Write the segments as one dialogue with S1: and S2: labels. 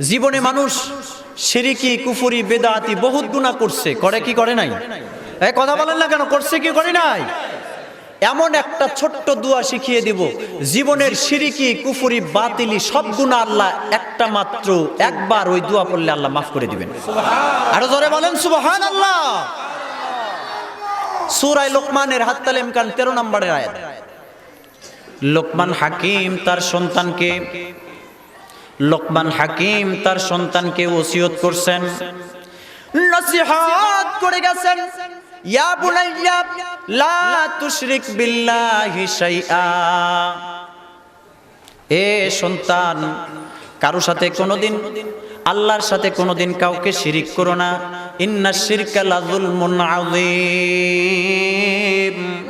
S1: জীবনে মানুষ সিরিকি কুফুরি বেদাতি বহুত গুণা করছে। করে কি করে নাই? কথা বলেন না কেন? করছে কি করে নাই? এমন একটা ছোট্ট দোয়া শিখিয়ে দিব। জীবনের সিরিকি কুফুরি বাতিলি সব গুণা আল্লাহ একটা মাত্র একবার ওই দোয়া পড়লে আল্লাহ মাফ করে দিবেন। আরও জোরে বলেন সুবহান আল্লাহ সুরাই লোকমানের হাত্তাল ইমকান তেরো নম্বরের আয়াত। লোকমান হাকিম তার সন্তানকে লোকমান হাকিম তার সন্তানকে ওসিয়ত করছেন। নসিহত করে গেছেন। ইয়া বুনাইয়া লা তুশরিক বিল্লাহি শাইআ। এ সন্তান কারও সাথে কোনোদিন আল্লাহর সাথে কোনোদিন কাউকে শিরিক করো না। ইন্না শিরকা লাযুলমুন আযীম।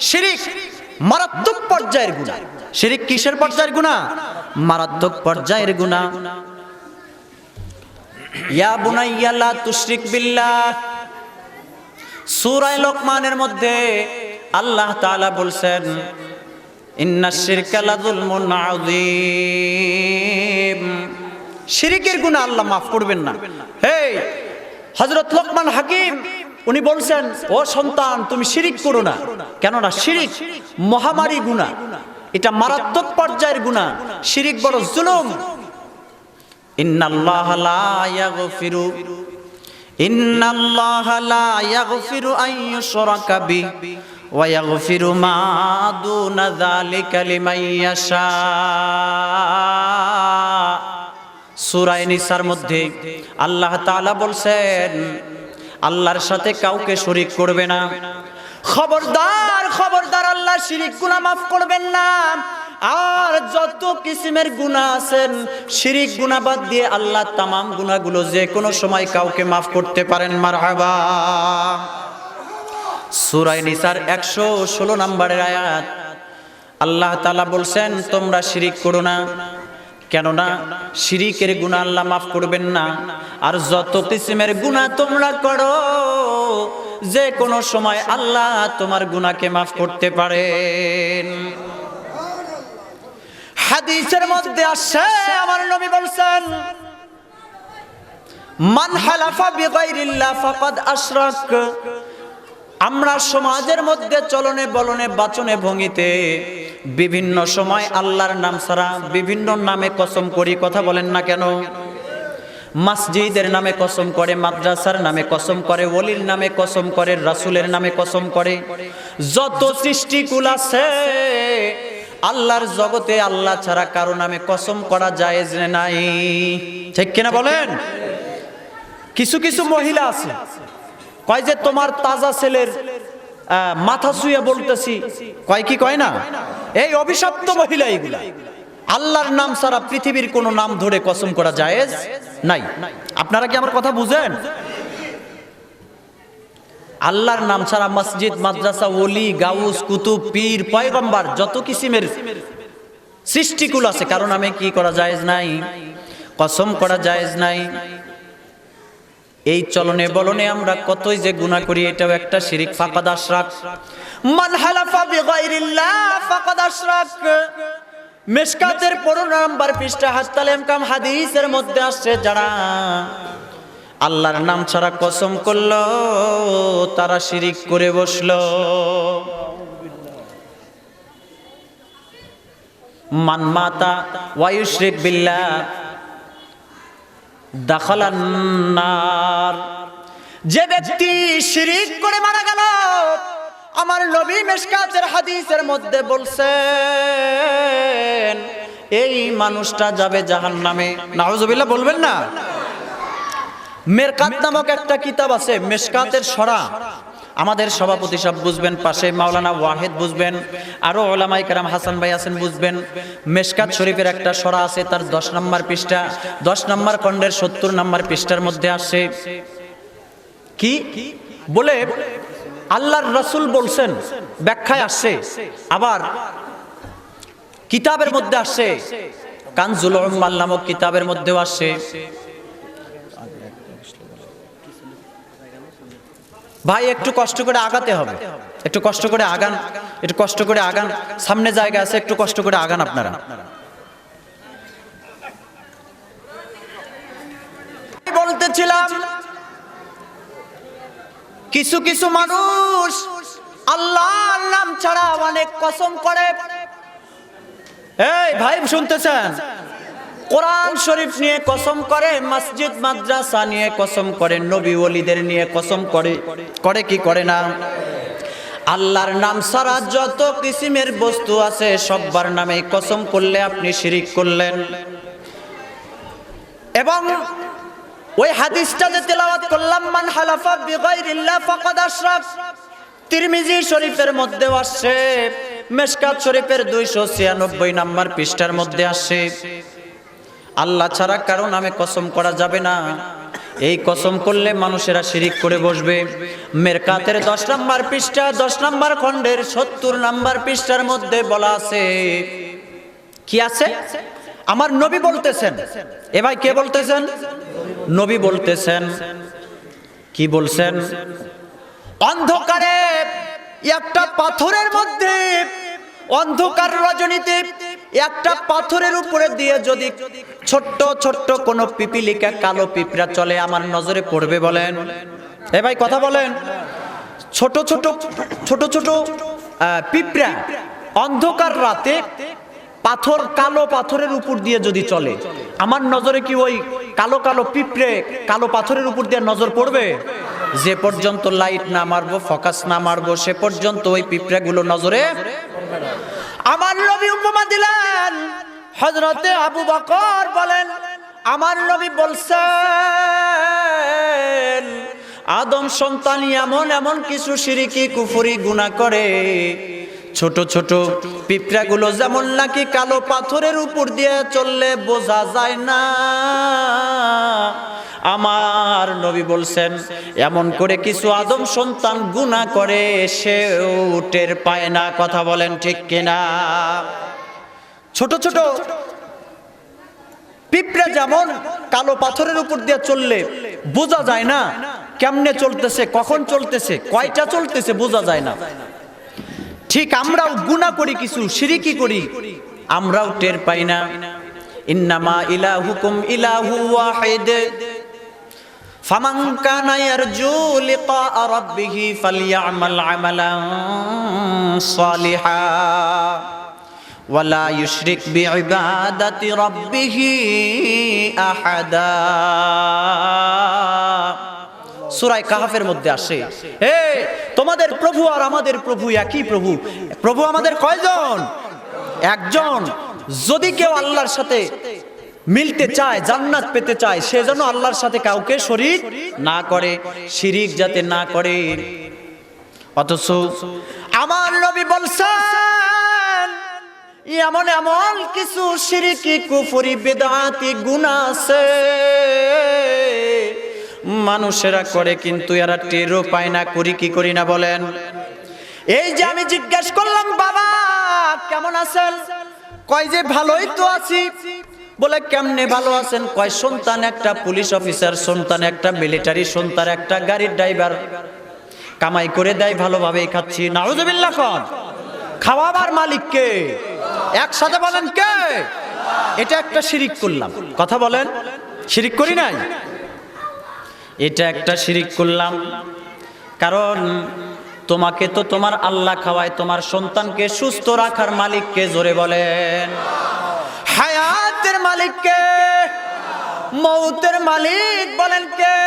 S1: শিরিক মারাত্মক পর্যায়ের গুনাহ শিরিক কিসের পর্যায়ের গুনাহ? মারাত্মক পর্যায়ের গুনাহ। ইয়া বুনাইয়া লা তুশরিক বিল্লাহ। সূরা লোকমানের মধ্যে আল্লাহ তাআলা বলছেন, ইন্না শিরকা লাযুলমুন আযীম। শিরিকের গুনাহ আল্লাহ মাফ করবেন না। হে হযরত লোকমান হাকিম, উনি বলছেন, ও সন্তান, তুমি শিরিক করো না। কেননা শিরিক মহামারী গুনাহ। এটা মারাত্মক পর্যায়ের গুনাহ। শিরিক বড় জুলুম। ইন্নাল্লাহ লা ইয়াগফিরু। ইন্নাল্লাহ লা ইয়াগফিরু আন ইউশরাকা বিহি ওয়া ইয়াগফিরু মা দুনা যালিকা লিমান ইয়াশা। সূরা নিসার মধ্যে আল্লাহ তাআলা বলছেন আল্লাহর সাথে কাউকে শরীক করবে না। খবরদার খবরদার, আল্লাহ শিরিক গুনাহ মাফ করবেন না। আর যত কিসিমের গুনাহ আছেন, শিরিক গুনাহ বাদ দিয়ে আল্লাহ তামাম গুনাহগুলো যে কোনো সময় কাউকে মাফ করতে পারেন। মারহাবা। সূরা নিসার 116 নম্বরের আয়াত। আল্লাহ তাআলা বলছেন, তোমরা শিরিক করো না, কেননা শিরিকের গুনাহ আল্লাহ মাফ করবেন না। আর যত কিসিমের গুনাহ তোমরা করো যে কোনো সময় আল্লাহ তোমার গুনাহকে মাফ করতে পারেন। হাদিসের মধ্যে আসছে, আমার নবী বলছেন, মান হালাফা বিগাইরিল্লাহ ফাকাদ আশরাক। আমরা সমাজের মধ্যে চলনে বলনে বাচনে ভঙ্গিতে বিভিন্ন সময় আল্লাহর নাম ছাড়া বিভিন্ন নামে কসম করি, কথা বলেন না কেন? মসজিদের নামে কসম করে, মাদ্রাসার নামে কসম করে, ওলির নামে কসম করে, রাসুলের নামে কসম করে। যত সৃষ্টিকুল আছে, আল্লাহর জগতে আল্লাহ ছাড়া কারও নামে কসম করা যায় নাই। ঠিক কিনা বলেন? কিছু কিছু মহিলা আছে, কয় যে তোমার তাজা ছেলের মাথা শুয়ে বলতেছি। কয় কি কয় না? এই অভিশপ্ত মহিলা এইগুলা আল্লাহর নাম ছাড়া পৃথিবীর কোনো নাম ধরে কসম করা জায়েজ নাই। আপনারা কি আমার কথা বুঝেন? আল্লাহর নাম ছাড়া মসজিদ, মাদ্রাসা, ওলি, গাউস, কুতুব, পীর, পয়গম্বার, যত কিসিমের সৃষ্টিকুল আছে, কারণ আমি কি করা জায়েজ নাই? কসম করা জায়েজ নাই? এই চলনে বলনে আমরা কতই যে গুণা করি, এটাও একটা শিরিক। ফাকাদ আশরাক। মান হালাফা বিগাইরিল্লাহ, ফাকাদ আশরাক। মিশকাতের 15 নাম্বার পৃষ্ঠা হাত্তালেম কাম হাদিসের মধ্যে আসছে যারা আল্লাহর নাম ছাড়া কসম করল, তারা শিরিক করে বসল। মান মাতা ওয়ায়ুশরিক বিল্লাহ দাখালান্নার যে ব্যক্তি শিরিক করে মারা গেল আমার নবী মেশকাতের হাদিসের মধ্যে বলছেন, এই মানুষটা যাবে জাহান্নামে। নাউজুবিল্লাহ, বলবেন না? মেরকাত নামক একটা কিতাব আছে, মেশকাতের সরা। আমাদের সভাপতি সব বুঝবেন, পাশে মাওলানা ওয়াহেদ বুঝবেন, আরও ওলামাই হাসান ভাই আছেন বুঝবেন। মেশকাত শরীফের একটা সরা আছে, তার দশ নম্বর পৃষ্ঠা, দশ নম্বর খণ্ডের সত্তর নম্বর পৃষ্ঠার মধ্যে আসে কি? বলে আল্লাহর রসুল বলছেন, ব্যাখ্যায় আসছে, আবার কিতাবের মধ্যে আসছে, কানজুল উম্মাল নামক কিতাবের মধ্যেও আসছে। ভাই, একটু কষ্ট করে আগাতে হবে। একটু কষ্ট করে আগান, একটু কষ্ট করে আগান। সামনে জায়গা আছে, একটু কষ্ট করে আগান আপনারা। বলতেছিলাম কিছু কিছু মানুষ আল্লাহর নাম ছাড়া অনেক কসম করে। এই ভাই, শুনতেছেন? কোরআন শরীফ নিয়ে কসম করে, মসজিদ, মাদ্রাসা নিয়ে কসম করে, নবী ওলিদের নিয়ে কসম করে করে কি করে না? আল্লাহর নাম ছাড়া যত কিসিমের বস্তু আছে, সব্বার নামে কসম করলে আপনি শিরিক করলেন। এবং ওই হাদিসটা যে তেলাওয়াত করলাম, মান হালাফা বিগাইরিল্লাহ ফাকাদ আশরাক। তিরমিজি শরীফের মধ্যে আসছে, মেশকাত শরীফের 296 নাম্বার পৃষ্ঠার মধ্যে আসছে। আল্লাহ ছাড়া কারও নামে কসম করা যাবে না। এই কসম করলে মানুষেরা শিরিক করে বসবে। মেরকাতের দশ নাম্বার পৃষ্ঠা, দশ নাম্বার খণ্ডের সত্তর নাম্বার পৃষ্ঠার মধ্যে বলা আছে। কি আছে? আমার নবী বলতেছেন। এ ভাই কে বলতেছেন? নবী বলতেছেন, কি বলছেন? অন্ধকারে একটা পাথরের মধ্যে, অন্ধকার রজনীতে একটা পাথরের উপরে দিয়ে যদি ছোট্ট ছোট্ট কোন পিপিলিকা কালো পিঁপড়া চলে, আমার নজরে পড়বে বলেন। এ ভাই, কথা বলেন। ছোট ছোট ছোট ছোট পিঁপড়া অন্ধকার রাতে পাথর, কালো পাথরের উপর দিয়ে যদি চলে, আমার নজরে কি ওই কালো কালো পিঁপড়ে কালো পাথরের উপর দিয়ে নজর পড়বে। যে পর্যন্ত লাইট না মারবো, ফোকাস না মারবো, সে পর্যন্ত ওই পিঁপড়াগুলো নজরে আমার নবী উপমা দিলেন। হজরতে আবু বকর বলেন, আমার নবী বলছেন, আদম সন্তান এমন এমন কিছু সিরিকি কুফুরি, গুনাহ করে ছোট ছোট পিঁপড়াগুলো যেমন নাকি কালো পাথরের উপর দিয়ে চললে বোঝা যায় না। আমার নবী বলছেন, এমন করে কিছু আদম সন্তান গুণা করে, সেও টের পায় না। কথা বলেন ঠিক কিনা? ছোট ছোট পিঁপড়া যেমন কালো পাথরের উপর দিয়ে চললে বোঝা যায় না, কেমনে চলতেছে, কখন চলতেছে, কয়টা চলতেছে বোঝা যায় না। ঠিক আমরাও গুণা করি কিছু সিরিকি করি। আমরাও টের পাই না। ইন্নামা ইলাহুকুম ইলাহু ওয়াহিদ। ফামান কানা ইয়ারজু লিকা রাব্বিহি ফালইআমাল আমালান সালিহা। ওয়ালা ইউশরিক বিইবাদাতি রাব্বিহি আহাদা। সুরায় কাহাফের মধ্যে আসে হে তোমাদের প্রভু আর আমাদের প্রভু একই প্রভু। প্রভু আমাদের কয়জন? একজন। যদি কেউ আল্লাহর সাথে মিলতে চায়, জান্নাত পেতে চায়, সে যেন আল্লাহর সাথে কাউকে শরীক না করে, শিরিক যাতে না করে। অথচ আমার নবী বলছেন, এমন এমন কিছু শিরিকি, কুফরি, বেদাতি, গুনাহ আছে। মানুষেরা করে, কিন্তু এরা টেরও পায় না, করি কি করি না বলেন। এই যে আমি জিজ্ঞেস করলাম, বাবা, কেমন আছেন? কয় যে, ভালোই তো আছি। বলে, কেমনে ভালো আছেন? কয়, সন্তান একটা পুলিশ অফিসার, সন্তান একটা মিলিটারি, সন্তান একটা গাড়ির ড্রাইভার। কামাই করে দেয়, ভালোভাবেই খাচ্ছি। নাউজুবিল্লাহ খান, খাওয়াবার মালিককে একসাথে বলেন কে? এটা একটা শিরিক করলাম। কথা বলেন, শিরিক করি নাই? এটা একটা শিরিক করলাম। কারণ তোমাকে তো তোমার আল্লাহ খাওয়ায়, তোমার সন্তানকে সুস্থ রাখার মালিককে জোরে বলেন। হায়াতের মালিককে, মৌতের মালিক বলেন কে?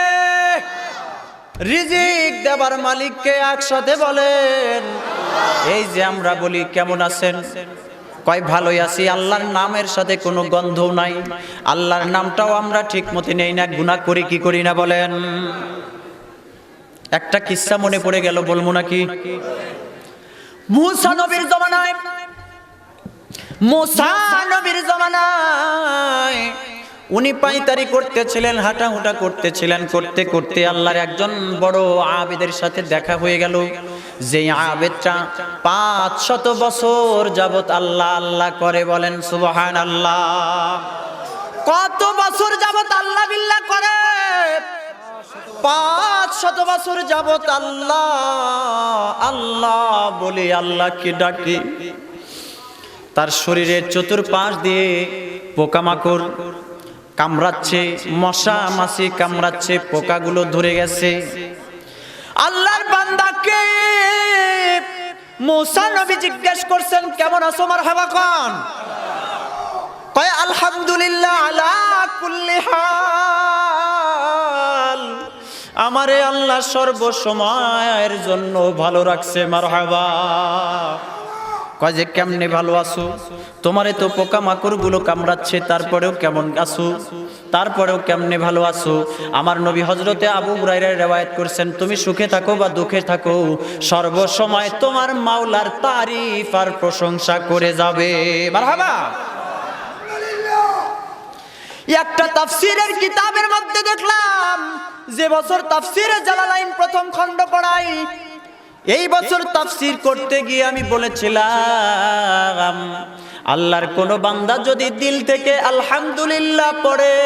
S1: রিজিক দেবার মালিককে একসাথে বলেন। এই যে আমরা বলি, কেমন আছেন? কয়, ভালোই আছি, আল্লাহর নামের সাথে কোনো গন্ধ নাই। আল্লাহর নামটাও আমরা ঠিক মতো নেই না গুণা করি কি করি না বলেন। একটা কিস্সা মনে পড়ে গেল, বলব নাকি? জমানায় জমানায় উনি পাইতারি করতেছিলেন, হাঁটাহুটা করতেছিলেন, করতে করতে আল্লাহর একজন বড় আবেদের সাথে দেখা হয়ে গেল। যে আবেদটা পাঁচ শত বছর যাবত আল্লাহ আল্লাহ করে বলেন সুবহান আল্লাহ কত বছর যাবত আল্লাহ বিল্লাহ করে? পাঁচ শত বছর যাবত আল্লাহ আল্লাহ বলে আল্লাহকে ডাকি। তার শরীরের চতুর্পাশ দিয়ে পোকামাকড় কামড়াচ্ছে, মশা মাছি কামড়াচ্ছে, পোকাগুলো ধরে গেছে। আল্লাহর বান্দাকে মুসা নবী জিজ্ঞেস করছেন, কেমন আছো আমার হাবা কন কয়, আলহামদুলিল্লাহ আলা কুল্লি হাল। আমারে আল্লাহ সর্বসময়ের জন্য ভালো রাখছে, মারহাবা। কয়, যে কেমনে ভালো আছো? তোমারে তো পোকামাকড়গুলো কামড়াচ্ছে, তারপরেও কেমন আছো? তারপরেও কেমনে ভালো আছো? আমার নবী হজরতে আবু হুরাইরা রেওয়ায়েত করছেন, তুমি সুখে থাকো বা দুঃখে থাকো, সর্বসময় তোমার মাওলার তারিফ আর প্রশংসা করে যাবে। একটা তাফসিরের কিতাবের মধ্যে দেখলাম, যে বছর তাফসিরে জালালাইন প্রথম খণ্ড পড়াই, এই বছর তাফসির করতে গিয়ে আমি বলেছিলাম আল্লাহর কোন বান্দা যদি দিল থেকে আলহামদুলিল্লাহ পড়ে,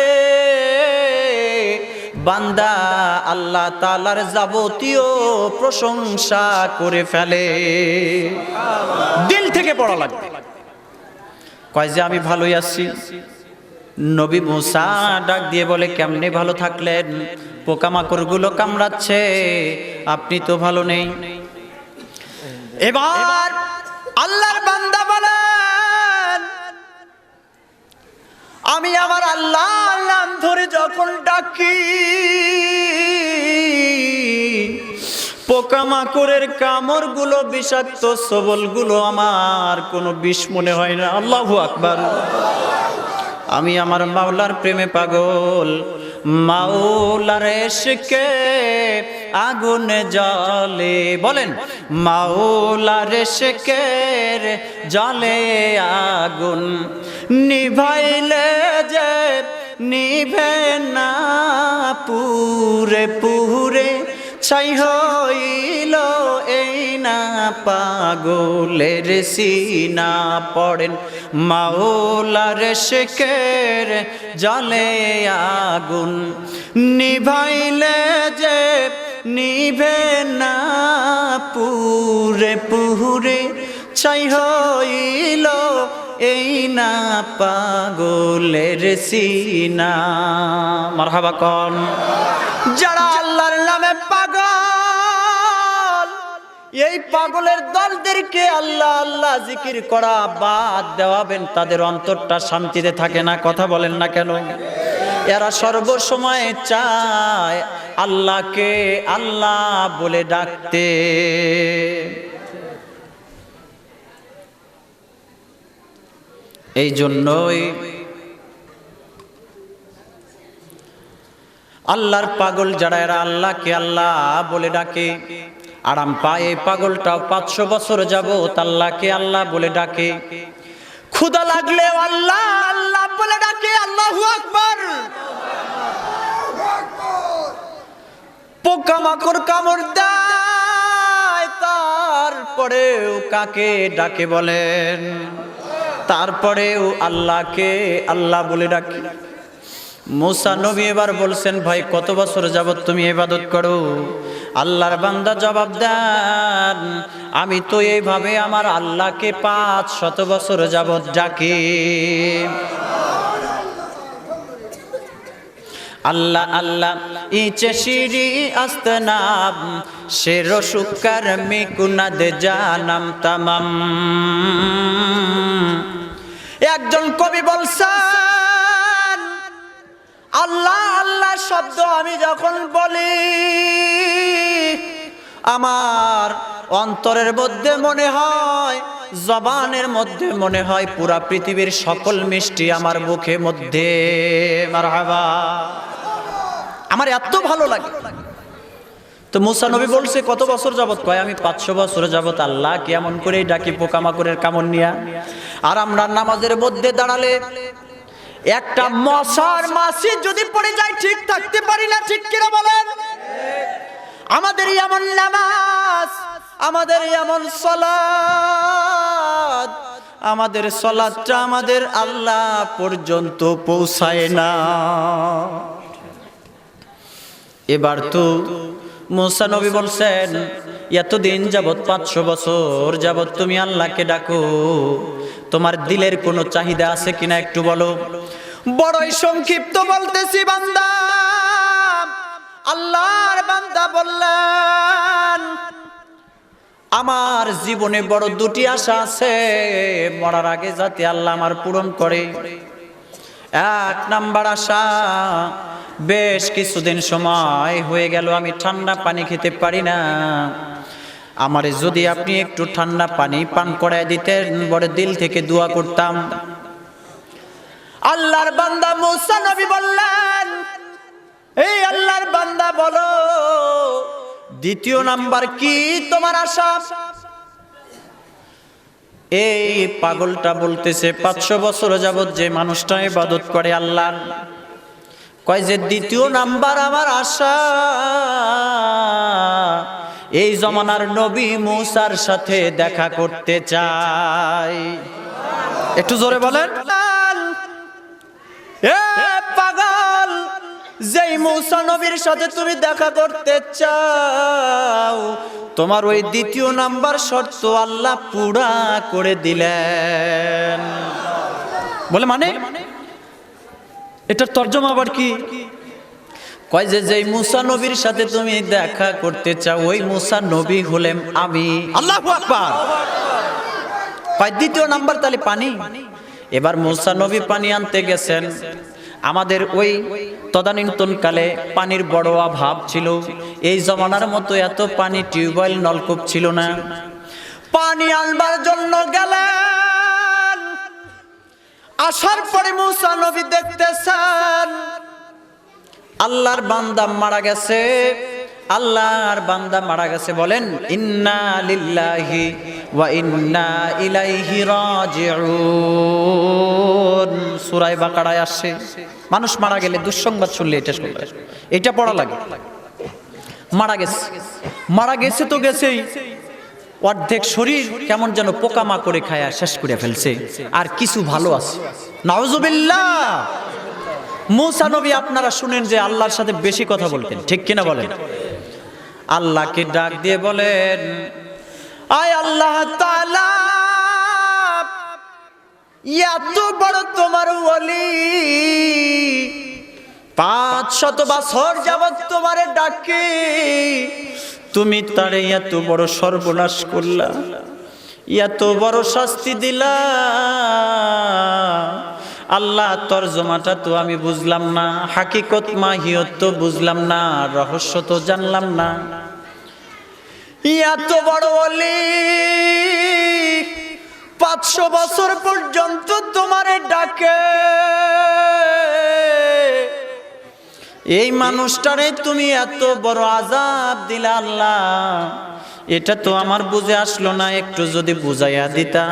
S1: বান্দা আল্লাহ তালার যাবতীয় প্রশংসা করে ফেলে। দিল থেকে পড়া লাগবে। কয় যে আমি ভালোই আছি। নবী মুসা ডাক দিয়ে বলে, কেমনে ভালো থাকলেন? পোকামাকড়গুলো কামড়াচ্ছে। আপনি তো ভালো নেই। এবার আল্লাহর বান্দা আমি আমার আল্লাহ নাম ধরে যখন ডাকি, পোকামাকড়ের কামড়গুলো বিষাক্ত সবলগুলো আমার কোনো বিষ মনে হয় না। আল্লাহু আকবার। আমি আমার মাওলার প্রেমে পাগল। মাওলার এসকে আগুনে জলে বলেন, মাওলার এসকের জলে আগুন। নিভাইলে যে নিভে না, পুরে পুরে ছাই হইল এই না, পাগলের সিনা পড়েন মাওলার শেখের জলে আগুন। নিভাইলে যে নিভে না, পুরে পুরে ছাই হইল এই না পাগলের সিনা। মারহাবা কন। যারা আল্লাহর নামে পাগল, এই পাগলের দলদেরকে আল্লাহ আল্লাহ জিকির করা বাদ দেওয়াবেন, তাদের অন্তরটা শান্তিতে থাকে না, কথা বলেন না কেন? এরা সর্বসময় চায় আল্লাহকে আল্লাহ বলে ডাকতে। এই জন্যই আল্লাহর পাগল যারা, এরা আল্লাহকে আল্লাহ বলে ডাকে। আরাম পায় এই পাগলটাও পাঁচশো বছর যাব আল্লাহকে আল্লাহ বলে ডাকে। ক্ষুদা লাগলে আল্লাহ আল্লাহ বলে ডাকে, আল্লাহু পোকামাকড় কামড় দেয়, তারপরেও কাকে ডাকে বলেন? তারপরেও আল্লাহকে আল্লাহ বলে ডাকি। মুসা নবী এবার বলছেন, ভাই, কত বছর যাবৎ তুমি ইবাদত করো? আল্লাহর বান্দা জবাব দেন, আমি তো এইভাবে আমার আল্লাহকে পাঁচ শত বছর যাবৎ ডাকি। আল্লাহ আল্লাহ, ইচে শিরি আস্তনাব শের শুকার মিকুনাদ জানাম তামাম। একজন কবি বলছেন, আল্লাহ আল্লাহ শব্দ আমি যখন বলি, আমার অন্তরের মধ্যে মনে হয়, জবানের মধ্যে মনে হয় পুরা পৃথিবীর সকল মিষ্টি আমার মুখে মধ্যে। আমার এত ভালো লাগে। তো মুসা নবী বলছে, কত বছর যাবত? কয়, আমি পাঁচশো বছর যাবত আল্লাহ কেমন করে ডাকি, পোকামাকড়ের কামড় নিয়া। আর আমরা নামাজের মধ্যে দাঁড়ালে একটা মশার মাসি যদি পড়ে যায় ঠিক থাকতে পারি না ঠিক কিনা বলেন? আমাদের এমন নামাজ আমাদের এমন সলাদ আমাদের সলাদটা আমাদের আল্লাহ পর্যন্ত পৌঁছায় না। এবার তো মুসা নবী বলছেন এতদিন যাবৎ পাঁচশো বছর যাবৎ তুমি আল্লাহকে ডাকো তোমার দিলের কোনো চাহিদা আছে কিনা একটু বলো? বড়ই সংক্ষিপ্ত বলতেছি বান্দা। আল্লাহর বান্দা বললেন, আমার জীবনে বড় দুটি আশা আছে। মরার আগে যাতে আল্লাহ আমার পূরণ করে। এক নাম্বার আশা, বেশ কিছুদিন সময় হয়ে গেল, আমি ঠান্ডা পানি খেতে পারি না। আমারে যদি আপনি একটু ঠান্ডা পানি পান করায় দিতেন, বড় দিল থেকে দোয়া করতাম। আল্লাহর বান্দা মুসা নবী বললেন, এই আল্লাহর বান্দা বলো, দ্বিতীয় নাম্বার কি তোমার আশা? এই পাগলটা বলতেছে, পাঁচশো বছর যাবত যে মানুষটা ইবাদত করে আল্লাহ কয় যে দ্বিতীয় নাম্বার আমার আশা? এই জমানার নবী মুসার সাথে দেখা করতে চাই। একটু জোরে বলেন। পাগল, যেই মৌসা নবীর সাথে তুমি দেখা করতে চাও, তোমার ওই দ্বিতীয় নাম্বার শর্ত আল্লাহ পুরা করে দিলেন। বলে মানে? এটার তর্জমা আবার কি? কয় যে যেই মুসা নবীর সাথে তুমি দেখা করতে চাও ওই মুসা নবী হলেম আমি। আল্লাহ আকবার। কয় দ্বিতীয় নাম্বার তাহলে পানি। এবার মুসা নবী পানি আনতে গেছেন। আমাদের ওই তদানীন্তন কালে পানির বড় অভাব ছিল। এই জমানার মতো এত পানি টিউবওয়েল নলকূপ ছিল না। পানি আনবার জন্য গেলেন। আসার পরে মুসা নবী দেখতেছেন আল্লাহর বান্দা মারা গেছে। আল্লাহর বান্দা মারা গেছে বলেন, ইন্না ওয়া ইন্না ইলাইহি রাজিউন। সূরা বাকারায় আসছে। মানুষ মারা গেলে দুঃসংবাদ শুনলে এটা শুনবে এটা পড়া লাগে। মারা গেছে। মারা গেছে তো গেছেই। অর্ধেক শরীর কেমন যেন পোকামা করে খায়া শেষ করে ফেলছে। আর কিছু ভালো আছে। নাউজুবিল্লাহ! মুসা নবী আপনারা শুনেন যে আল্লাহর সাথে বেশি কথা বলতেন, ঠিক কিনা বলেন? আল্লাহকে ডাক দিয়ে বলেন, আয় আল্লাহ তাআলা, এত বড় তোমার ওলি পাঁচ শত বছর যাবত তোমারে ডাকি, তুমি তারে এত বড় সর্বনাশ করলা, এত বড় শাস্তি দিলা আল্লাহ তর্জমাটা তো আমি বুঝলাম না, হাকিকত মাহিয়ত তো বুঝলাম না, রহস্য তো জানলাম না। এত বড় অলি পাঁচশো বছর পর্যন্ত তোমারে ডাকে। এই মানুষটারে তুমি এত বড় আজাব দিলা আল্লাহ, এটা তো আমার বুঝে আসলো না, একটু যদি বুঝাইয়া দিতা।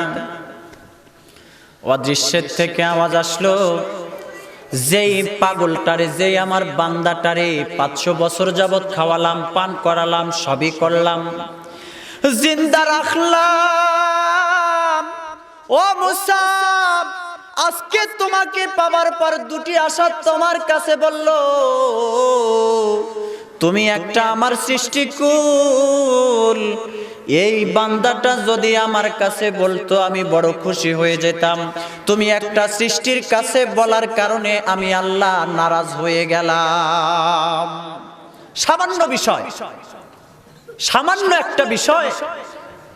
S1: অদৃশ্যের থেকে আওয়াজ আসলো। যেই পাগলটারে, যেই আমার বান্দাটারে পাঁচশো বছর যাবৎ খাওয়ালাম, পান করালাম, সবই করলাম। জিন্দা রাখলাম। ও মুসাব, আজকে তোমাকে পাবার পর দুটি আশা তোমার কাছে বলল, তুমি একটা আমার সৃষ্টিকুল। এই বান্দাটা যদি আমার কাছে বলতো, আমি বড় খুশি হয়ে যেতাম। তুমি একটা সৃষ্টির কাছে বলার কারণে আমি আল্লাহ নারাজ হয়ে গেলাম। সামান্য বিষয়। সামান্য একটা বিষয়।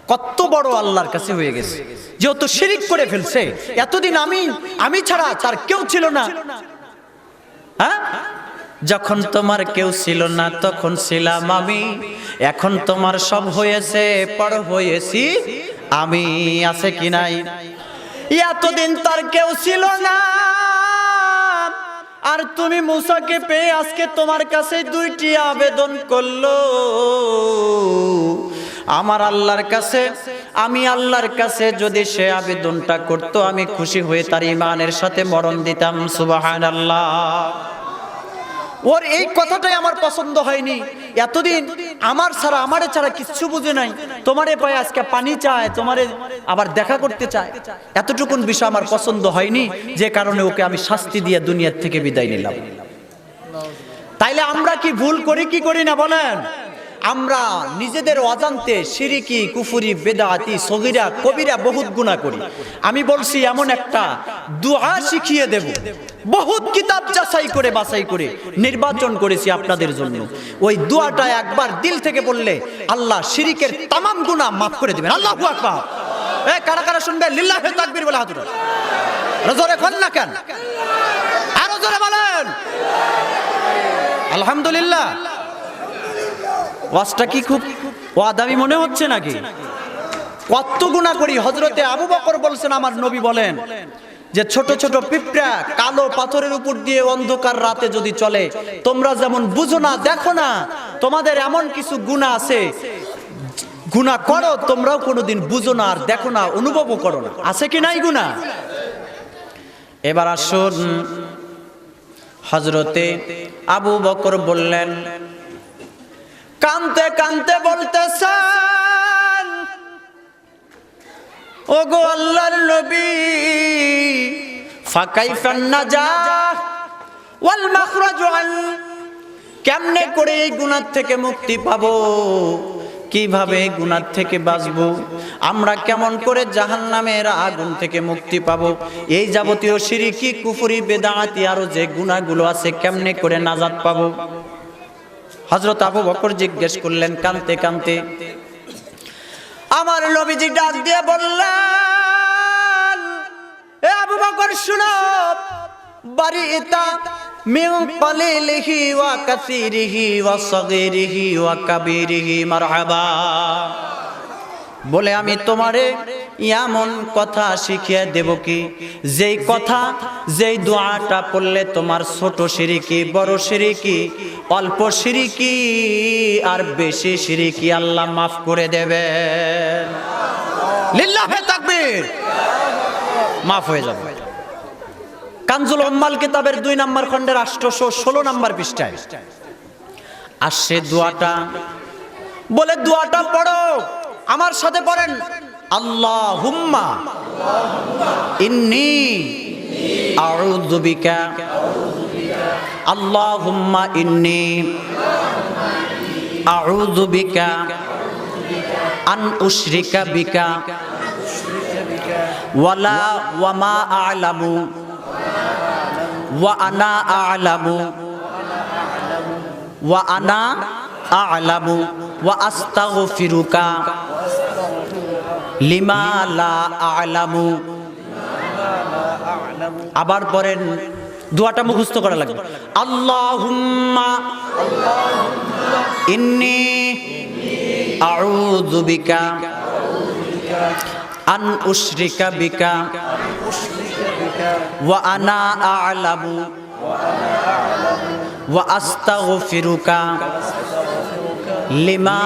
S1: কত বড় আল্লাহর কাছে হয়ে গেছে। যেহেতু শিরিক করে ফেলছে। এতদিন আমি আমি ছাড়া তার কেউ ছিল না। হ্যাঁ? যখন তোমার কেউ ছিল না তখন ছিলাম আমি। এখন তোমার সব হয়েছে, পর হয়েছি আমি। আছে কি নাই? এতদিন তার কেউ ছিল না। আর তুমি মুসাকে পেয়ে আজকে তোমার কাছে দুইটি আবেদন করল। আমার আল্লাহর কাছে, আমি আল্লাহর কাছে যদি সে আবেদনটা করতো, আমি খুশি হয়ে তার ইমানের সাথে মরণ দিতাম সুবাহান আল্লাহ ওর এই কথাটাই আমার পছন্দ হয়নি। এতদিন আমার ছাড়া, আমারে ছাড়া কিচ্ছু বুঝে নাই। তোমারে পায়ে আজকে পানি চায়, তোমারে আবার দেখা করতে চায়। এতটুকুন বিষয় আমার পছন্দ হয়নি, যে কারণে ওকে আমি শাস্তি দিয়ে দুনিয়ার থেকে বিদায় নিলাম। তাইলে আমরা কি ভুল করি, কি করি না বলেন? আমরা নিজেদের অজান্তে সিরিকি, কুফুরি, বেদাতি, সগিরা, কবিরা বহুত গুণা করি। আমি বলছি, এমন একটা দোয়া শিখিয়ে দেব। বহুত কিতাব যাচাই করে, বাছাই করে নির্বাচন করেছি আপনাদের জন্য। ওই দোয়াটা একবার দিল থেকে বললে আল্লাহ শিরিকের তামাম গুণা মাফ করে দেবেন। আল্লাহ কারা কারা শুনবে? লিল্লাহে তাকবীর বলে হাতুরা জোরে কর না কেন? আরও জোরে বলেন। আলহামদুলিল্লাহ। ওয়াজটা কি খুব ওয়াদামি মনে হচ্ছে নাকি? কত গুণা করি হজরতে আবু বকর বলছেন, আমার নবী বলেন যে ছোট ছোট পিঁপড়া কালো পাথরের উপর দিয়ে অন্ধকার রাতে যদি চলে, তোমরা যেমন বুঝো না, দেখো না, তোমাদের এমন কিছু গুণা আছে, গুণা করো, তোমরাও কোনোদিন বুঝো না আর দেখো না, অনুভবও করো না। আছে কি নাই গুণা? এবার আসুন হজরতে আবু বকর বললেন কানতে কানতে বলতেছেন ও গো আল্লাহর নবী ফাকাইফান নাজা ওয়াল মাখরাজু কেমনে করে এই গুনার থেকে মুক্তি পাবো, কীভাবে গুনার থেকে বাঁচবো, আমরা কেমন করে জাহান্নামের আগুন থেকে মুক্তি পাবো, এই যাবতীয় সিরিকি, কুফুরি, বেদাতি, আরও যে গুণাগুলো আছে, কেমনে করে নাজাত পাবো? হজরত আবু বকর জিজ্ঞেস করলেন, কানতে কানতে? আমার নবীজি ডাক দিয়ে বললেন, এ আবু বকর, শুনো বাড়ি বলে, আমি তোমারে এমন কথা শিখিয়ে দেব কি? যেই কথা, যেই দোয়াটা পড়লে তোমার ছোট সিরিকি, বড় সিরিকি, অল্প সিরিকি, আর বেশি সিরিকি আল্লাহ মাফ করে দেবে। লিল্লাহে তাকবীর। মাফ হয়ে যাবে। কানজুল উম্মাল কিতাবের দুই নম্বর খণ্ডের আষ্টশো ষোলো নম্বর পৃষ্ঠায়। আর সে দোয়াটা বলে, দোয়াটা পড়ো, আমার সাথে পড়েন। আল্লাহ হুম্মা ইন্নি আউযু বিকা। আল্লাহ হুম্মা ইন্নি আউযু বিকা। আন উশরিকা বিকা। ওয়ালা ওয়ামা আ'লামু। ওয়া আনা আ'লামু। ওয়া আনা আ'লামু। ওয়া আস্তাগফিরুকা। আ'লামু। আবার পরেন দোয়াটা মুখস্থ করা লাগবে। আল্লাহুম্মা ইন্নি আউযু আন লিমা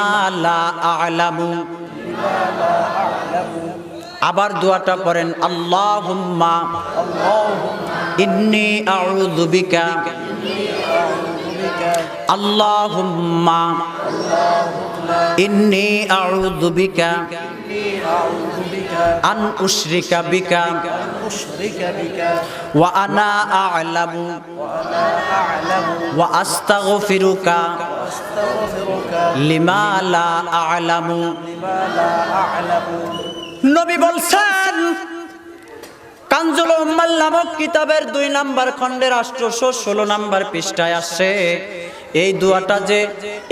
S1: লা আ'লামু। আবার দোয়াটা পড়েন আল্লাহুম্মা ইন্নি আউযু বিকা আল্লাহুম্মা ইন্নি আউযু বিকা আন উশরিকা বিকা। ওয়া আনা আ'লামু। ওয়া আস্তাগফিরুকা। লিমা লা আ'লামু। নবী বলছেন কাঞ্জুল উম্মাল নামক কিতাবের দুই নাম্বার খণ্ডের আষ্টশো ষোলো নাম্বার পৃষ্ঠায় আসছে এই দোয়াটা যে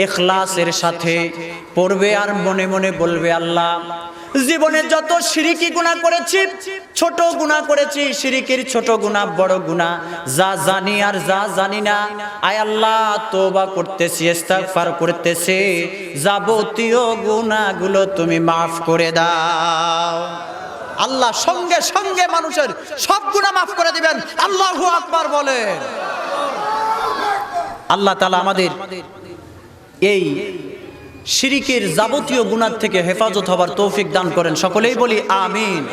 S1: এখলাসের সাথে পড়বে আর মনে মনে বলবে আল্লাহ জীবনে যত সিরিকি গুণা করেছি, ছোট গুণা করেছি, সিরিকির ছোট গুণা বড় গুণা যা জানি আর যা জানি না, আয় আল্লাহ তোবা করতেছি, ইস্তেগফার করতেছি। যাবতীয় গুণাগুলো তুমি মাফ করে দাও। আল্লাহ সঙ্গে সঙ্গে মানুষের সব গুণা মাফ করে দিবেন। আল্লাহু আকবার বলেন। আল্লাহ তালা আমাদের এই শিরিকের যাবতীয় গুণার থেকে হেফাজত হবার তৌফিক দান করেন। সকলেই বলি আমিন।